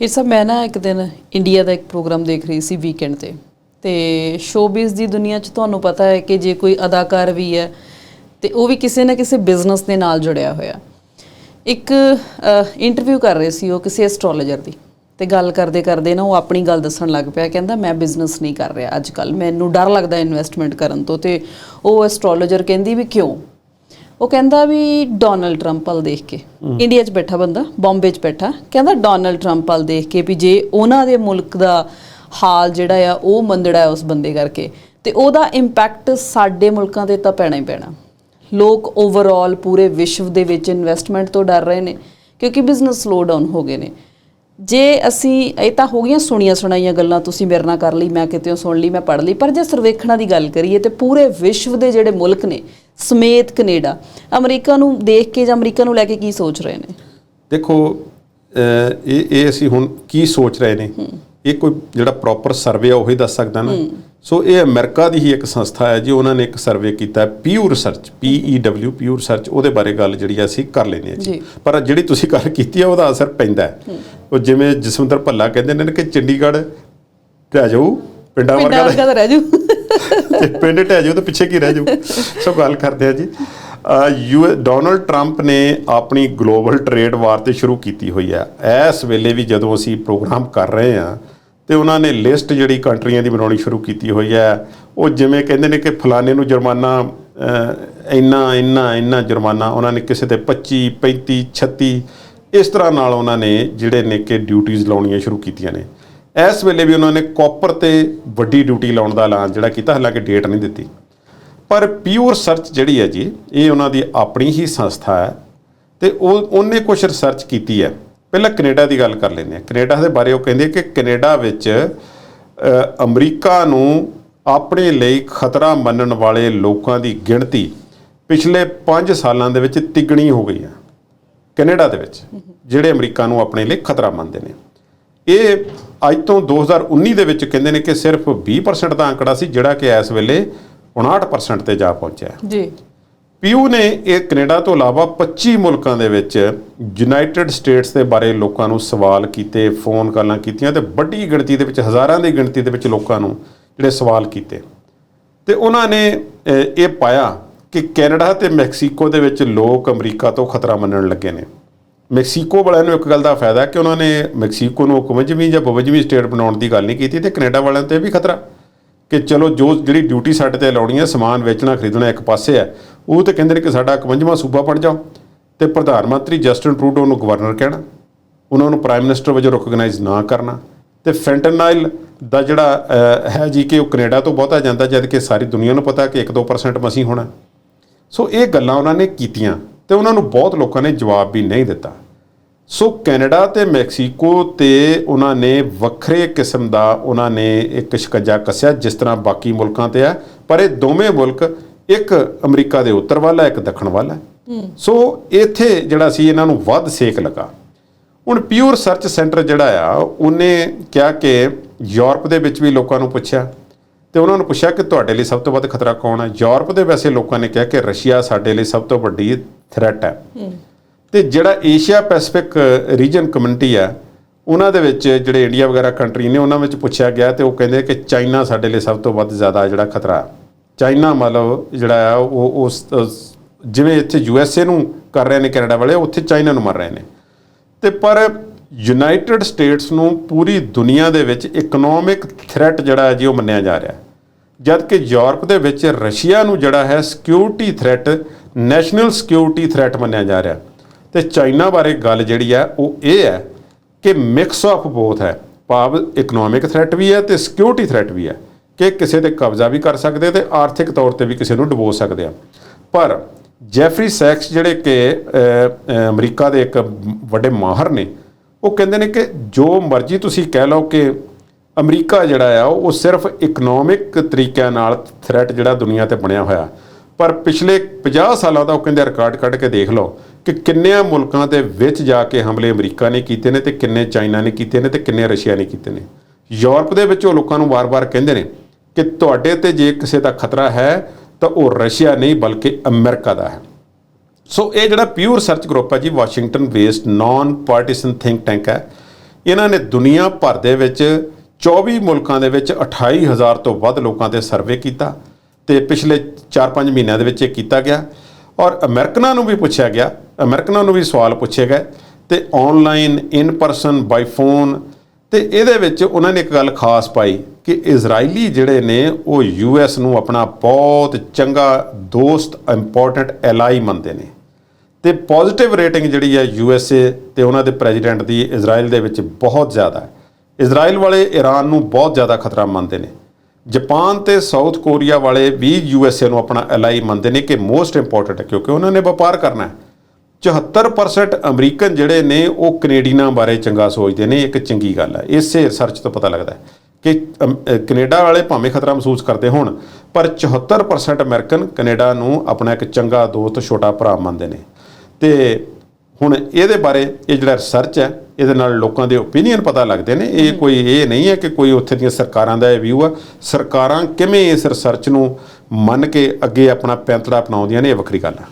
ਇਹ ਸਭ ਮੈਂ ਨਾ ਇੱਕ ਦਿਨ ਇੰਡੀਆ ਦਾ ਇੱਕ ਪ੍ਰੋਗਰਾਮ ਦੇਖ ਰਹੀ ਸੀ ਵੀਕਐਂਡ ਤੇ। ਤੇ ਸ਼ੋਬਿਜ਼ ਦੀ ਦੁਨੀਆ 'ਚ ਤੁਹਾਨੂੰ ਪਤਾ ਹੈ ਕਿ ਜੇ ਕੋਈ ਅਦਾਕਾਰ ਵੀ ਹੈ, ਤੇ ਉਹ ਵੀ ਕਿਸੇ ਨਾ ਕਿਸੇ ਬਿਜ਼ਨਸ ਦੇ ਨਾਲ ਜੁੜਿਆ ਹੋਇਆ। ਇੱਕ ਇੰਟਰਵਿਊ ਕਰ ਰਹੇ ਸੀ ਉਹ ਕਿਸੇ ਐਸਟ੍ਰੋਲੋਜਰ ਦੀ। ਤੇ ਗੱਲ ਕਰਦੇ ਕਰਦੇ ਨਾ ਉਹ ਆਪਣੀ ਗੱਲ ਦੱਸਣ ਲੱਗ ਪਿਆ, ਕਹਿੰਦਾ ਮੈਂ ਬਿਜ਼ਨਸ ਨਹੀਂ ਕਰ ਰਿਹਾ ਅੱਜ ਕੱਲ ਮੈਨੂੰ ਡਰ ਲੱਗਦਾ ਇਨਵੈਸਟਮੈਂਟ ਕਰਨ ਤੋਂ ਤੇ ਉਹ ਐਸਟ੍ਰੋਲੋਜਰ ਕਹਿੰਦੀ ਵੀ ਕਿਉਂ? ਉਹ ਕਹਿੰਦਾ ਵੀ ਡੋਨਲਡ ਟਰੰਪ ਵੱਲ ਦੇਖ ਕੇ। ਇੰਡੀਆ 'ਚ ਬੈਠਾ ਬੰਦਾ ਬੰਬੇ 'ਚ ਬੈਠਾ ਕਹਿੰਦਾ ਡੋਨਲਡ ਟਰੰਪ ਵੱਲ ਦੇਖ ਕੇ ਵੀ ਜੇ ਉਹਨਾਂ ਦੇ ਮੁਲਕ ਦਾ ਹਾਲ ਜਿਹੜਾ ਆ ਉਹ ਮੰਦੜਾ ਹੈ ਉਸ ਬੰਦੇ ਕਰਕੇ ਤੇ ਉਹਦਾ ਇੰਪੈਕਟ ਸਾਡੇ ਮੁਲਕਾਂ ਤੇ ਤਾਂ ਪੈਣਾ ਹੀ ਪੈਣਾ। ਲੋਕ ਓਵਰਆਲ ਪੂਰੇ ਵਿਸ਼ਵ ਦੇ ਵਿੱਚ ਇਨਵੈਸਟਮੈਂਟ ਤੋਂ ਡਰ ਰਹੇ ਨੇ ਕਿਉਂਕਿ ਬਿਜ਼ਨਸ ਸਲੋ ਡਾਊਨ ਹੋ ਗਏ ਨੇ। ਜੇ ਅਸੀਂ ਇਹ ਤਾਂ ਹੋ ਗਈਆਂ ਸੁਣੀਆਂ ਸੁਣਾਈਆਂ ਗੱਲਾਂ ਤੁਸੀਂ ਮੇਰੇ ਨਾਲ ਕਰ ਲਈ ਮੈਂ ਕਿਤੇੋਂ ਸੁਣ ਲਈ ਮੈਂ ਪੜ੍ਹ ਲਈ ਪਰ ਜੇ ਸਰਵੇਖਣਾਂ ਦੀ ਗੱਲ ਕਰੀਏ ਤੇ ਪੂਰੇ ਵਿਸ਼ਵ ਦੇ ਜਿਹੜੇ ਮੁਲਕ ਨੇ ਸਮੇਤ ਕੈਨੇਡਾ। ਅਮਰੀਕਾ ਨੂੰ ਦੇਖ ਕੇ ਜਾਂ ਅਮਰੀਕਾ ਨੂੰ ਲੈ ਕੇ ਕੀ ਸੋਚ ਰਹੇ ਨੇ? ਦੇਖੋ ਇਹ ਇਹ ਅਸੀਂ ਹੁਣ ਕੀ ਸੋਚ ਰਹੇ ਨੇ? ਇਹ ਕੋਈ ਜਿਹੜਾ ਪ੍ਰੋਪਰ ਸਰਵੇ ਆ ਉਹੀ ਦੱਸ ਸਕਦਾ ਨਾ? ਸੋ ਇਹ ਅਮਰੀਕਾ ਦੀ ਹੀ ਇੱਕ ਸੰਸਥਾ ਹੈ ਜੀ ਉਹਨਾਂ ਨੇ ਇੱਕ ਸਰਵੇ ਕੀਤਾ Pew research P E W Pew research ਉਹਦੇ ਬਾਰੇ ਗੱਲ ਜਿਹੜੀ ਅਸੀਂ ਕਰ ਲੈਂਦੇ ਹਾਂ ਜੀ। ਪਰ ਜਿਹੜੀ ਤੁਸੀਂ ਗੱਲ ਕੀਤੀ ਆ ਉਹਦਾ ਅਸਰ ਪੈਂਦਾ ਹੈ। ਉਹ ਜਿਵੇਂ ਜਸਵਿੰਦਰ ਭੱਲਾ ਕਹਿੰਦੇ ਨੇ ਕਿ ਚੰਡੀਗੜ੍ਹ ਢਹਿ ਜਾਊ ਪਿੰਡਾਂ ਪਿੰਡਾਂ ਵਰਗਾ ਰਹਿ ਜੂ ਤੇ ਪਿੰਡ ਢਹਿ ਜਾਊ ਤਾਂ ਪਿੱਛੇ ਕੀ ਰਹਿ ਜਾਊ। ਸੋ ਗੱਲ ਕਰਦੇ ਆ ਜੀ। ਯੂ ਡੋਨਲਡ ਟਰੰਪ ਨੇ ਆਪਣੀ ਗਲੋਬਲ ਟ੍ਰੇਡ ਵਾਰ ਤੇ ਸ਼ੁਰੂ ਕੀਤੀ ਹੋਈ ਹੈ ਇਸ ਵੇਲੇ ਵੀ ਜਦੋਂ ਅਸੀਂ ਪ੍ਰੋਗਰਾਮ ਕਰ ਰਹੇ ਹਾਂ ਤੇ ਉਹਨਾਂ ਨੇ ਲਿਸਟ ਜਿਹੜੀ ਕੰਟਰੀਆਂ ਦੀ ਬਣਾਉਣੀ ਸ਼ੁਰੂ ਕੀਤੀ ਹੋਈ ਹੈ ਉਹ ਜਿਵੇਂ ਕਹਿੰਦੇ ਨੇ ਕਿ ਫਲਾਣੇ ਨੂੰ ਜੁਰਮਾਨਾ ਇੰਨਾ ਇੰਨਾ ਇੰਨਾ ਜੁਰਮਾਨਾ ਉਹਨਾਂ ਨੇ ਕਿਸੇ ਤੇ 25 35 36 ਇਸ ਤਰ੍ਹਾਂ ਨਾਲ ਉਹਨਾਂ ਨੇ ਜਿਹੜੇ ਨੇ ਕਿ ਡਿਊਟੀਆਂ ਲਾਉਣੀਆਂ ਸ਼ੁਰੂ ਕੀਤੀਆਂ ਨੇ। ਇਸ ਵੇਲੇ ਵੀ ਉਹਨਾਂ ਨੇ ਕਾਪਰ ਤੇ ਵੱਡੀ ਡਿਊਟੀ ਲਾਉਣ ਦਾ ਐਲਾਨ ਜਿਹੜਾ ਕੀਤਾ, ਹਾਲਾਂਕਿ ਡੇਟ ਨਹੀਂ ਦਿੱਤੀ। ਪਰ ਪਿਓਰ ਸਰਚ ਜਿਹੜੀ ਹੈ ਜੀ, ਇਹ ਉਹਨਾਂ ਦੀ ਆਪਣੀ ਹੀ ਸੰਸਥਾ ਹੈ ਤੇ ਉਹ, ਉਹਨੇ ਕੁਝ ਰਿਸਰਚ ਕੀਤੀ ਹੈ। ਪਹਿਲਾਂ ਕੈਨੇਡਾ ਦੀ ਗੱਲ ਕਰ ਲੈਂਦੇ ਹਾਂ। ਕੈਨੇਡਾ ਦੇ ਬਾਰੇ ਉਹ ਕਹਿੰਦੇ ਕਿ ਕੈਨੇਡਾ ਵਿੱਚ ਅਮਰੀਕਾ ਨੂੰ ਆਪਣੇ ਲਈ ਖਤਰਾ ਮੰਨਣ ਵਾਲੇ ਲੋਕਾਂ ਦੀ ਗਿਣਤੀ ਪਿਛਲੇ 5 ਸਾਲਾਂ ਦੇ ਵਿੱਚ ਤਿੱਗਣੀ ਹੋ ਗਈ ਹੈ। ਕੈਨੇਡਾ ਦੇ ਵਿੱਚ, ਜਿਹੜੇ ਅਮਰੀਕਾ ਨੂੰ ਆਪਣੇ ਲਈ ਖਤਰਾ ਮੰਨਦੇ ਨੇ। ਇਹ ਅੱਜ ਤੋਂ 2019 ਦੇ ਵਿੱਚ ਕਹਿੰਦੇ ਨੇ ਕਿ ਸਿਰਫ 20% ਦਾ ਅੰਕੜਾ ਸੀ ਜਿਹੜਾ ਕਿ ਇਸ ਵੇਲੇ 59% ਤੇ ਜਾ ਪਹੁੰਚਿਆ ਜੀ। ਪੀਯੂ ਨੇ ਇਹ ਕੈਨੇਡਾ ਤੋਂ ਇਲਾਵਾ 25 ਮੁਲਕਾਂ ਦੇ ਵਿੱਚ ਯੂਨਾਈਟਿਡ ਸਟੇਟਸ ਦੇ ਬਾਰੇ ਲੋਕਾਂ ਨੂੰ ਸਵਾਲ ਕੀਤੇ ਫੋਨ ਕਾਲਾਂ ਕੀਤੀਆਂ ਤੇ ਵੱਡੀ ਗਿਣਤੀ ਦੇ ਵਿੱਚ ਹਜ਼ਾਰਾਂ ਦੀ ਗਿਣਤੀ ਦੇ ਵਿੱਚ ਲੋਕਾਂ ਨੂੰ ਜਿਹੜੇ ਸਵਾਲ ਕੀਤੇ। ਤੇ ਉਹਨਾਂ ਨੇ ਇਹ ਪਾਇਆ ਕਿ ਕੈਨੇਡਾ ਤੇ ਮੈਕਸੀਕੋ ਦੇ ਵਿੱਚ ਲੋਕ ਅਮਰੀਕਾ ਤੋਂ ਖਤਰਾ ਮੰਨਣ ਲੱਗੇ ਨੇ। ਮੈਕਸੀਕੋ ਵਾਲਿਆਂ ਨੂੰ ਇੱਕ ਗੱਲ ਦਾ ਫਾਇਦਾ ਕਿ ਉਹਨਾਂ ਨੇ ਮੈਕਸੀਕੋ ਨੂੰ 51ਵੀਂ ਜਾਂ 52ਵੀਂ ਸਟੇਟ ਬਣਾਉਣ ਦੀ ਗੱਲ ਨਹੀਂ ਕੀਤੀ ਤੇ ਕੈਨੇਡਾ ਵਾਲਿਆਂ ਤੇ ਇਹ ਵੀ ਖਤਰਾ ਕਿ ਚਲੋ ਜੋ ਜਿਹੜੀ ਡਿਊਟੀ ਸਾਡੇ ਤੇ ਲਾਉਣੀ ਹੈ, ਸਮਾਨ ਵੇਚਣਾ, ਖਰੀਦਣਾ ਇੱਕ ਪਾਸੇ ਹੈ, ਉਹ ਤੇ ਕਹਿੰਦੇ ਨੇ ਕਿ ਸਾਡਾ 51ਵਾਂ ਸੂਬਾ ਬਣ ਜਾਓ। ਤੇ ਪ੍ਰਧਾਨ ਮੰਤਰੀ ਜਸਟਨ ਟਰੂਡੋ ਨੂੰ ਗਵਰਨਰ ਕਹਿਣਾ, ਉਹਨਾਂ ਨੂੰ ਪ੍ਰਾਈਮ ਮਿਨਿਸਟਰ ਵਜੋਂ ਰੈਕਗਨਾਈਜ਼ ਨਾ ਕਰਨਾ। ਤੇ ਫੈਂਟਨਾਈਲ ਦਾ ਜਿਹੜਾ ਹੈ ਜੀ ਕਿ ਉਹ ਕੈਨੇਡਾ ਤੋਂ ਬਹੁਤਾ ਜਾਂਦਾ, ਜਦ ਕਿ ਸਾਰੀ ਦੁਨੀਆ ਨੂੰ ਪਤਾ ਕਿ 1-2% ਮਸੀਂ ਹੋਣਾ। ਸੋ ਇਹ ਗੱਲਾਂ ਉਹਨਾਂ ਨੇ ਕੀਤੀਆਂ। ਤੇ ਉਹਨਾਂ ਨੂੰ ਬਹੁਤ ਲੋਕਾਂ ਨੇ ਜਵਾਬ ਵੀ ਨਹੀਂ ਦਿੱਤਾ। ਸੋ ਕੈਨੇਡਾ ਤੇ ਮੈਕਸੀਕੋ ਤੇ ਉਹਨਾਂ ਨੇ ਵੱਖਰੇ ਕਿਸਮ ਦਾ ਉਹਨਾਂ ਨੇ ਇੱਕ ਸ਼ਿਕੰਜਾ ਕੱਸਿਆ ਜਿਸ ਤਰ੍ਹਾਂ ਬਾਕੀ ਮੁਲਕਾਂ ਤੇ ਆ। ਪਰ ਇਹ ਦੋਵੇਂ ਮੁਲਕ ਇੱਕ ਅਮਰੀਕਾ ਦੇ ਉੱਤਰ ਵੱਲ ਹੈ ਇੱਕ ਦੱਖਣ ਵੱਲ ਹੈ। ਸੋ ਇੱਥੇ ਜਿਹੜਾ ਸੀ ਇਹਨਾਂ ਨੂੰ ਵੱਧ ਸੇਕ ਲੱਗਾ। ਹੁਣ ਪਿਓਰ ਸਰਚ ਸੈਂਟਰ ਜਿਹੜਾ ਆ ਉਹਨੇ ਕਿਹਾ ਕਿ ਯੂਰਪ ਦੇ ਵਿੱਚ ਵੀ ਲੋਕਾਂ ਨੂੰ ਪੁੱਛਿਆ ਤੇ ਉਹਨਾਂ ਨੂੰ ਪੁੱਛਿਆ ਕਿ ਤੁਹਾਡੇ ਲਈ ਸਭ ਤੋਂ ਵੱਧ ਖਤਰਾ ਕੌਣ ਹੈ ਯੂਰਪ ਦੇ ਵੈਸੇ ਲੋਕਾਂ ਨੇ ਕਿਹਾ ਕਿ ਰਸ਼ੀਆ ਸਾਡੇ ਲਈ ਸਭ ਤੋਂ ਵੱਡੀ ਥ੍ਰੈਟ ਹੈ। ਤੇ ਜਿਹੜਾ ਏਸ਼ੀਆ ਪੈਸੀਫਿਕ ਰੀਜਨ ਕਮਿਊਨਿਟੀ ਹੈ ਉਹਨਾਂ ਦੇ ਵਿੱਚ ਜਿਹੜੇ ਇੰਡੀਆ ਵਗੈਰਾ ਕੰਟਰੀ ਨੇ ਉਹਨਾਂ ਵਿੱਚ ਪੁੱਛਿਆ ਗਿਆ ਤੇ ਉਹ ਕਹਿੰਦੇ ਕਿ ਚਾਈਨਾ ਸਾਡੇ ਲਈ ਸਭ ਤੋਂ ਵੱਧ ਜ਼ਿਆਦਾ ਜਿਹੜਾ ਖਤਰਾ ਚਾਈਨਾ ਮਤਲਬ ਜਿਹੜਾ ਆ ਉਹ ਉਸ ਜਿਵੇਂ ਇੱਥੇ ਯੂ ਐਸ ਏ ਨੂੰ ਕਰ ਰਹੇ ਨੇ ਕੈਨੇਡਾ ਵਾਲੇ ਉੱਥੇ ਚਾਈਨਾ ਨੂੰ ਮਾਰ ਰਹੇ ਨੇ। ਤੇ ਪਰ ਯੂਨਾਈਟਿਡ ਸਟੇਟਸ ਨੂੰ ਪੂਰੀ ਦੁਨੀਆ ਦੇ ਵਿੱਚ ਇਕਨੋਮਿਕ ਥ੍ਰੈਟ ਜਿਹੜਾ ਹੈ ਜੀ ਉਹ ਮੰਨਿਆ ਜਾ ਰਿਹਾ ਜਦ ਕਿ ਯੂਰਪ ਦੇ ਵਿੱਚ ਰਸ਼ੀਆ ਨੂੰ ਜਿਹੜਾ ਹੈ security threat national security threat ਮੰਨਿਆ ਜਾ ਰਿਹਾ। ਤੇ ਚਾਈਨਾ ਬਾਰੇ ਗੱਲ ਜਿਹੜੀ ਹੈ, ਉਹ ਇਹ ਹੈ ਕਿ ਮਿਕਸ ਆਫ ਬੋਥ ਹੈ। ਭਾਵ ਇਕਨੋਮਿਕ ਥ੍ਰੈਟ ਵੀ ਹੈ ਤੇ ਸਿਕਿਉਰਿਟੀ ਥ੍ਰੈਟ ਵੀ ਹੈ ਕਿ ਕਿਸੇ ਤੇ ਕਬਜ਼ਾ ਵੀ ਕਰ ਸਕਦੇ ਤੇ ਆਰਥਿਕ ਤੌਰ ਤੇ ਵੀ ਕਿਸੇ ਨੂੰ ਡੁਬੋ ਸਕਦੇ ਆ। ਪਰ ਜੈਫਰੀ ਸੈਕਸ ਜਿਹੜੇ ਕਿ ਅਮਰੀਕਾ ਦੇ ਇੱਕ ਵੱਡੇ ਮਾਹਰ ਨੇ, ਉਹ ਕਹਿੰਦੇ ਨੇ ਕਿ ਜੋ ਮਰਜ਼ੀ ਤੁਸੀਂ ਕਹਿ ਲਓ ਕਿ ਅਮਰੀਕਾ ਜਿਹੜਾ ਆ, ਉਹ ਸਿਰਫ ਇਕਨੋਮਿਕ ਤਰੀਕਿਆਂ ਨਾਲ ਥ੍ਰੈਟ ਜਿਹੜਾ ਦੁਨੀਆ ਤੇ ਬਣਿਆ ਹੋਇਆ। ਪਰ ਪਿਛਲੇ 50 ਸਾਲਾਂ ਦਾ ਉਹ ਕਹਿੰਦੇ ਰਿਕਾਰਡ ਕੱਢ ਕੇ ਦੇਖ ਲਓ ਕਿ ਕਿੰਨਿਆਂ ਮੁਲਕਾਂ ਦੇ ਵਿੱਚ ਜਾ ਕੇ ਹਮਲੇ ਅਮਰੀਕਾ ਨੇ ਕੀਤੇ ਨੇ ਤੇ ਕਿੰਨੇ ਚਾਈਨਾ ਨੇ ਕੀਤੇ ਨੇ ਤੇ ਕਿੰਨੇ ਰਸ਼ੀਆ ਨੇ ਕੀਤੇ ਨੇ। ਯੂਰਪ ਦੇ ਵਿੱਚ ਉਹ ਲੋਕਾਂ ਨੂੰ ਵਾਰ-ਵਾਰ ਕਹਿੰਦੇ ਨੇ ਕਿ ਤੁਹਾਡੇ ਤੇ ਜੇ ਕਿਸੇ ਦਾ ਖਤਰਾ ਹੈ ਤਾਂ ਉਹ ਰਸ਼ੀਆ ਨਹੀਂ ਬਲਕਿ ਅਮਰੀਕਾ ਦਾ ਹੈ। ਸੋ ਇਹ ਜਿਹੜਾ ਪਿਓਰ ਸਰਚ ਗਰੁੱਪ ਹੈ ਜੀ Washington based non partisan think tank ਹੈ। ਇਹਨਾਂ ਨੇ ਦੁਨੀਆ ਭਰ ਦੇ ਵਿੱਚ 24 ਮੁਲਕਾਂ ਦੇ ਵਿੱਚ 28000 ਤੋਂ ਵੱਧ ਲੋਕਾਂ ਤੇ ਸਰਵੇ ਕੀਤਾ ਤੇ ਪਿਛਲੇ 4-5 ਮਹੀਨਿਆਂ ਦੇ ਵਿੱਚ ਇਹ ਕੀਤਾ ਗਿਆ। ਔਰ ਅਮਰੀਕਨਾਂ ਨੂੰ ਵੀ ਪੁੱਛਿਆ ਗਿਆ। ਅਮਰੀਕਨਾਂ ਨੂੰ ਵੀ ਸਵਾਲ ਪੁੱਛੇ ਗਏ। ਤੇ online in person by phone ਤੇ ਇਹਦੇ ਵਿੱਚ ਉਹਨਾਂ ਨੇ ਇੱਕ ਗੱਲ ਖਾਸ ਪਾਈ ਕਿ ਇਜ਼ਰਾਈਲੀ ਜਿਹੜੇ ਨੇ, ਉਹ ਯੂਐਸ ਨੂੰ ਆਪਣਾ ਬਹੁਤ ਚੰਗਾ ਦੋਸਤ ਇੰਪੋਰਟੈਂਟ ਐਲਾਈ ਮੰਨਦੇ ਨੇ। ਤੇ ਪੋਜ਼ਿਟਿਵ ਰੇਟਿੰਗ ਜਿਹੜੀ ਹੈ ਯੂਐਸਏ ਤੇ ਉਹਨਾਂ ਦੇ ਪ੍ਰੈਜ਼ੀਡੈਂਟ ਦੀ ਇਜ਼ਰਾਈਲ ਦੇ ਵਿੱਚ ਬਹੁਤ ਜ਼ਿਆਦਾ ਹੈ। ਇਜ਼ਰਾਈਲ ਵਾਲੇ ਈਰਾਨ ਨੂੰ ਬਹੁਤ ਜ਼ਿਆਦਾ ਖਤਰਾ ਮੰਨਦੇ ਨੇ। ਜਾਪਾਨ ਤੇ ਸਾਊਥ ਕੋਰੀਆ ਵਾਲੇ ਵੀ ਯੂਐਸਏ ਨੂੰ ਆਪਣਾ ਐਲਾਈ ਮੰਨਦੇ ਨੇ ਕਿ ਮੋਸਟ ਇੰਪੋਰਟੈਂਟ ਹੈ ਕਿਉਂਕਿ ਉਹਨਾਂ ਨੇ ਵਪਾਰ ਕਰਨਾ ਹੈ। 74% ਅਮਰੀਕਨ ਜਿਹੜੇ ਨੇ ਉਹ ਕੈਨੇਡੀਅਨਾਂ ਬਾਰੇ ਚੰਗਾ ਸੋਚਦੇ ਨੇ ਇੱਕ ਚੰਗੀ ਗੱਲ ਹੈ। ਇਸੇ ਰਿਸਰਚ ਤੋਂ ਪਤਾ ਲੱਗਦਾ ਹੈ ਕਿ ਅਮ, ਅ, ਕੈਨੇਡਾ ਵਾਲੇ ਭਾਵੇਂ ਖਤਰਾ ਮਹਿਸੂਸ ਕਰਦੇ ਹੋਣ ਪਰ 74% ਅਮਰੀਕਨ ਕੈਨੇਡਾ ਨੂੰ ਆਪਣਾ ਇੱਕ ਚੰਗਾ ਦੋਸਤ ਛੋਟਾ ਭਰਾ ਮੰਨਦੇ ਨੇ। ਤੇ ਹੁਣ ਇਹਦੇ ਬਾਰੇ ਇਹ ਜਿਹੜਾ ਰਿਸਰਚ ਹੈ, ਇਹਦੇ ਨਾਲ ਲੋਕਾਂ ਦੇ ਓਪੀਨੀਅਨ ਪਤਾ ਲੱਗਦੇ ਨੇ। ਇਹ ਕੋਈ ਇਹ ਨਹੀਂ ਹੈ ਕਿ ਕੋਈ ਉੱਥੇ ਦੀਆਂ ਸਰਕਾਰਾਂ ਦਾ ਇਹ ਵਿਊ ਆ। ਸਰਕਾਰਾਂ ਕਿਵੇਂ ਇਸ ਰਿਸਰਚ ਨੂੰ ਮੰਨ ਕੇ ਅੱਗੇ ਆਪਣਾ ਪੈਂਤੜਾ ਅਪਣਾਉਂਦੀਆਂ ਨੇ, ਇਹ ਵੱਖਰੀ ਗੱਲ ਹੈ